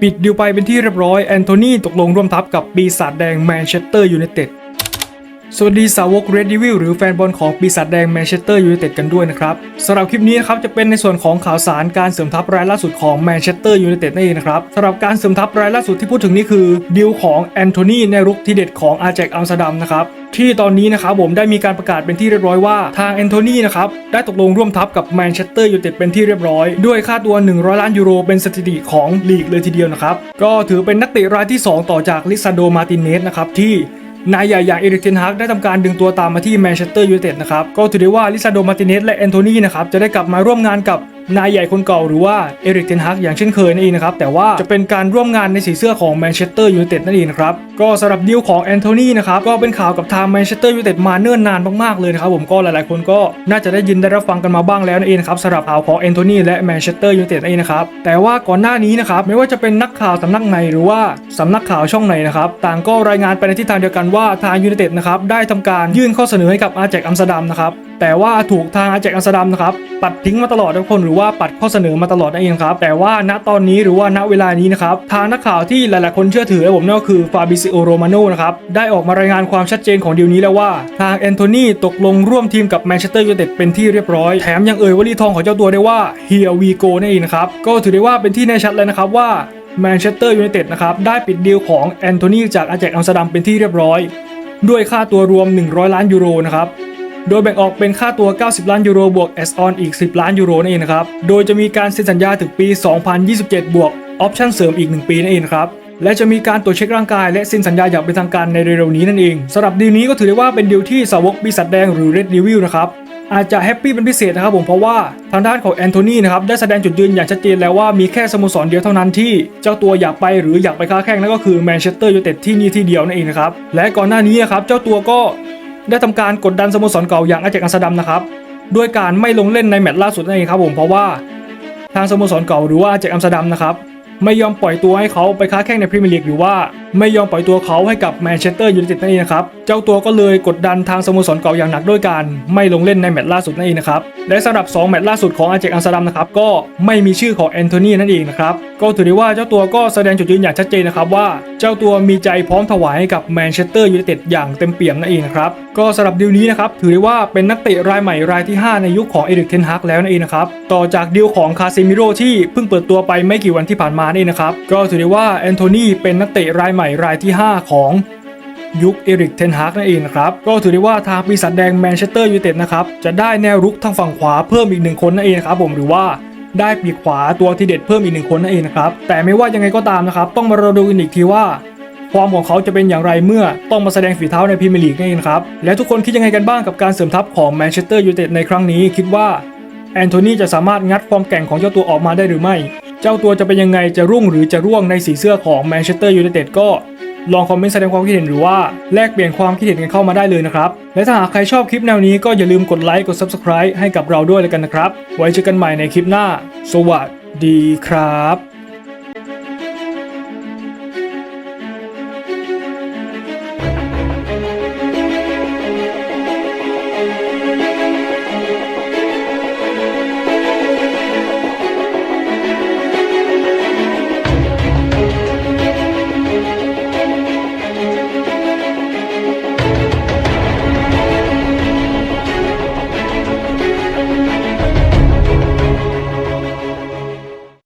ปิดดิวไปเป็นที่เรียบร้อยแอนโทนีตกลงร่วมทัพกับปีศาจแดงแมนเชสเตอร์ยูไนเต็ด สวัสดีสาวก Red Devil หรือแฟนบอลของปีศาจแดงแมนเชสเตอร์ยูไนเต็ดกันด้วยนะครับสำหรับคลิปนี้นะครับจะเป็นในส่วนของข่าวสารการเสริมทัพรายล่าสุดของแมนเชสเตอร์ยูไนเต็ดนั่นเองนะครับสำหรับการเสริมทัพรายล่าสุดที่พูดถึงนี่คือดีลของแอนโทนีในรุกที่เด็ดของอาแจกอัมสเตอร์ดัมนะครับที่ตอนนี้นะครับผมได้มีการประกาศเป็นที่เรียบร้อยว่าทางแอนโทนีนะครับได้ตกลงร่วมทัพกับแมนเชสเตอร์ยูไนเต็ดเป็นที่เรียบร้อย ด้วยค่าตัว 100 ล้านยูโรเป็นสถิติของลีกเลยทีเดียวนะครับก็ถือเป็นนักเตะรายที่สองต่อจากลิซานโดมาตินเนสนะครับที่ นายใหญ่อย่างเอริกเทนฮากได้ทำการดึงตัวตามมาที่แมนเชสเตอร์ยูไนเต็ดนะครับก็ถือได้ว่าลิซาโดมาร์ติเนสและแอนโทนีนะครับจะได้กลับมาร่วมงานกับ นายใหญ่คนเก่าหรือว่าเอริกเทนฮากอย่างเช่นเคยนั่นเองนะครับ แต่ว่าจะเป็นการร่วมงานในสีเสื้อของแมนเชสเตอร์ยูไนเต็ดนั่นเองนะครับ ก็สำหรับดีลของแอนโทนีนะครับ ก็เป็นข่าวกับทางแมนเชสเตอร์ยูไนเต็ดมาเนิ่นนานมากๆเลยนะครับผมก็หลายๆคนก็น่าจะได้ยินได้รับฟังกันมาบ้างแล้วนั่นเองนครับสำหรับข่าวของแอนโทนีและแมนเชสเตอร์ยูไนเต็ดนั่นเองนะครับแต่ว่าก่อนหน้านี้นะครับไม่ว่าจะเป็นนักข่าวสำนักไหนหรือว่าสำนักข่าวช่องไหนนะครับต่างก็รายงานไปในทิศทางเดียวกันว่าทางยูไนเต็ดนะครับได้ทำการยื่นข้อเสนอให้กับอาแจกอัมสเตอร์ดัมนะครับ แต่ว่าถูกทางอาแจกอัมสตอร์ดัมนะครับปัดทิ้งมาตลอดทุกคนหรือว่าปัดข้อเสนอมาตลอดนั่นเองครับแต่ว่าณตอนนี้หรือว่าณเวลานี้นะครับทางนักข่าวที่หลายๆคนเชื่อถือและผมนั่นก็คือฟาบิซิโอโรมาโนนะครับได้ออกมารายงานความชัดเจนของดีลนี้แล้วว่า ทางแอนโทนีตกลงร่วมทีมกับแมนเชสเตอร์ยูไนเต็ดเป็นที่เรียบร้อย แถมยังเอ่ยวลีทองของเจ้าตัวได้ว่า here we go นั่นเองนะครับก็ถือได้ว่าเป็นที่แน่ชัดเลยนะครับว่าแมนเชสเตอร์ยูไนเต็ดนะครับได้ปิดดีลของแอนโทนีจากอาแจกอัมสเตอร์ดัมเป็นที่เรียบร้อย ด้วยค่าตัวรวม 100 ล้านยูโรนะครับ โดยแบ่งออกเป็นค่าตัว 90 ล้านยูโรบวกแอสออนอีก 10 ล้านยูโรนั่นเองนะครับ โดยจะมีการเซ็นสัญญาถึงปี 2027 บวกออปชั่นเสริมอีก 1 ปีนั่นเองครับและจะมีการตรวจเช็คร่างกายและเซ็นสัญญาอย่างเป็นทางการในเร็วๆนี้นั่นเองสำหรับดีลนี้ก็ถือได้ว่าเป็นดีลที่สาวกปีศาจแดงหรือ Red Devil นะครับอาจจะแฮปปี้เป็นพิเศษนะครับผมเพราะว่าทางด้านของแอนโทนีนะครับได้แสดงจุดยืนอย่างชัดเจนแล้วว่ามีแค่สโมสรเดียวเท่านั้นที่เจ้าตัวอยากไปหรืออยากไปค้าแข่งนั่นก็คือแมนเชสเตอร์ยูไนเต็ดที่นี่ที่เดียวนั่นเองนะครับและก่อนหน้านี้นะครับเจ้าตัวก็ ได้ทำการกดดันสโมสรเก่าอย่างอาเจกอันส์ดัมนะครับด้วยการไม่ลงเล่นในแมตช์ล่าสุดนั่นเองครับผมเพราะว่าทางสโมสรเก่าหรือว่าอาเจกอัมสเตอร์ดัมนะครับไม่ยอมปล่อยตัวให้เขาไปค้าแข่งในพรีเมียร์ลีกหรือว่า ไม่ยอมปล่อยตัวเขาให้กับแมนเชสเตอร์ยูไนเต็ดนั่นเองนะครับ เจ้าตัวก็เลยกดดันทางสโมสรเก่าอย่างหนักด้วยการไม่ลงเล่นในแมตช์ล่าสุดนั่นเองนะครับ และสำหรับ 2 แมตช์ล่าสุดของอาแจกอัมสเตอร์ดัมนะครับก็ไม่มีชื่อของแอนโทนีนั่นเองนะครับ ก็ถือได้ว่าเจ้าตัวก็แสดงจุดยืนอย่างชัดเจนนะครับว่าเจ้าตัวมีใจพร้อมถวายให้กับแมนเชสเตอร์ยูไนเต็ดอย่างเต็มเปี่ยมนั่นเองนะครับก็สำหรับดีลนี้นะครับถือได้ว่าเป็นนักเตะรายใหม่รายที่ 5 ในยุคของเอริกเทนฮากแล้วนั่นเองนะครับต่อจากดีลของคาเซมิโร่ที่เพิ่งเปิดตัวไปไม่กี่วันที่ผ่านมานี่นะครับก็ถือได้ว่าแอนโทนีเป็นนักเตะรายใหม่รายที่ 5 ของยุคเอริกเทนฮากนั่นเองนะครับ ก็ถือได้ว่าทางปีศาจแดงแมนเชสเตอร์ยูไนเต็ดนะครับ จะได้แนวรุกทางฝั่งขวาเพิ่มอีกหนึ่งคนนั่นเองครับผมหรือว่าได้ปีกขวาตัวที่เด็ดเพิ่มอีกหนึ่งคนนั่นเองนะครับ แต่ไม่ว่ายังไงก็ตามนะครับ ต้องมารอดูกันอีกทีว่า ความของเขาจะเป็นอย่างไรเมื่อต้องมาแสดงฝีเท้าในพรีเมียร์ลีกนั่นเองครับ และทุกคนคิดยังไงกันบ้างกับการเสริมทัพของแมนเชสเตอร์ยูไนเต็ดในครั้งนี้คิดว่าแอนโทนีจะสามารถงัดความแกร่งของเจ้าตัวออกมาได้หรือไม่ เจ้าตัวจะเป็นยังไงจะรุ่งหรือจะร่วงในสีเสื้อของแมนเชสเตอร์ยูไนเต็ดก็ลองคอมเมนต์แสดงความคิดเห็นหรือว่าแลกเปลี่ยนความคิดเห็นกันเข้ามาได้เลยนะครับ และถ้าหากใครชอบคลิปแนวนี้ก็อย่าลืมกดไลค์กด Subscribe ให้กับเราด้วยเลยกันนะครับ ไว้เจอกันใหม่ในคลิปหน้า สวัสดีครับ